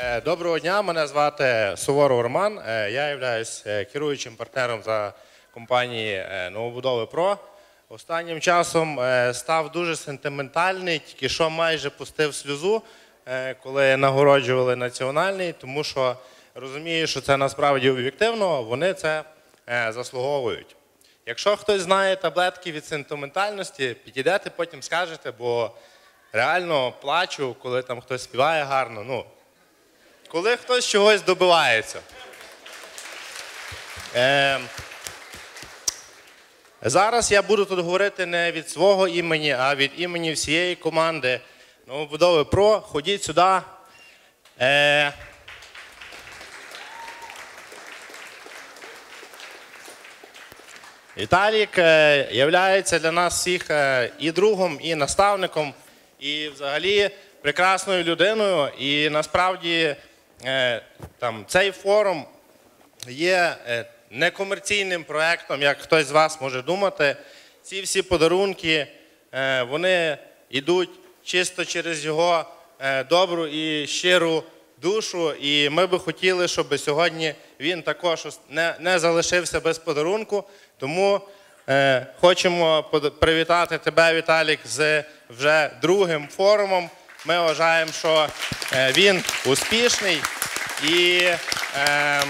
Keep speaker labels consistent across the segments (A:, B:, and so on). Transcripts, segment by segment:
A: Е, Доброго дня, мене звати Суворов Роман. Е, Я являюсь е, керуючим партнером за компанії Новобудови Про. Останнім часом став дуже сентиментальний, тільки що майже пустив сльозу, коли нагороджували національний, тому що розумію, що це насправді об'єктивно, вони це заслуговують. Якщо хтось знає таблетки від сентиментальності, підійдете, потім скажете, бо реально плачу, коли там хтось співає гарно. Ну, коли хтось чогось добивається. Е, зараз я буду тут говорити не від свого імені, а від імені всієї команди новобудови ПРО. Ходіть сюди. Е, Віталік е, являється для нас всіх е, і другом, і наставником, і взагалі прекрасною людиною. І насправді там, цей форум є е, некомерційним проєктом, як хтось з вас може думати. Ці всі подарунки е, вони йдуть чисто через його е, добру і щиру душу. І ми би хотіли, щоб сьогодні він також не, не залишився без подарунку. Тому е, хочемо привітати тебе, Віталік, з вже другим форумом. Ми вважаємо, що е, він успішний і. Е,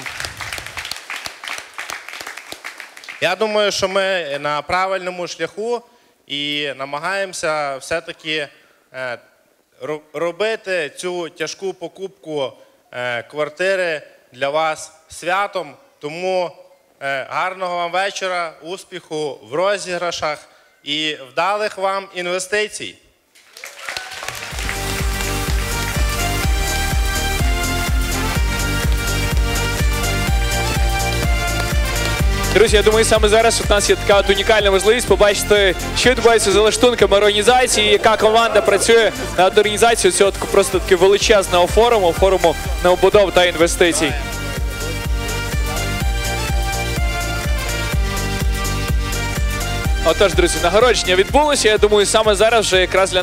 A: я думаю, що ми на правильному шляху і намагаємося все-таки е, робити цю тяжку покупку е, квартири для вас святом. Тому гарного вам вечора, успіху в розіграшах і вдалих вам інвестицій.
B: Друзі, я думаю, саме зараз у нас є така от унікальна можливість побачити, що відбувається за лаштунками організації, яка команда працює над організацією цього просто таки величезного форуму, форуму новобудов та інвестицій. Отож, друзі, нагородження відбулося. Я думаю, саме зараз вже якраз для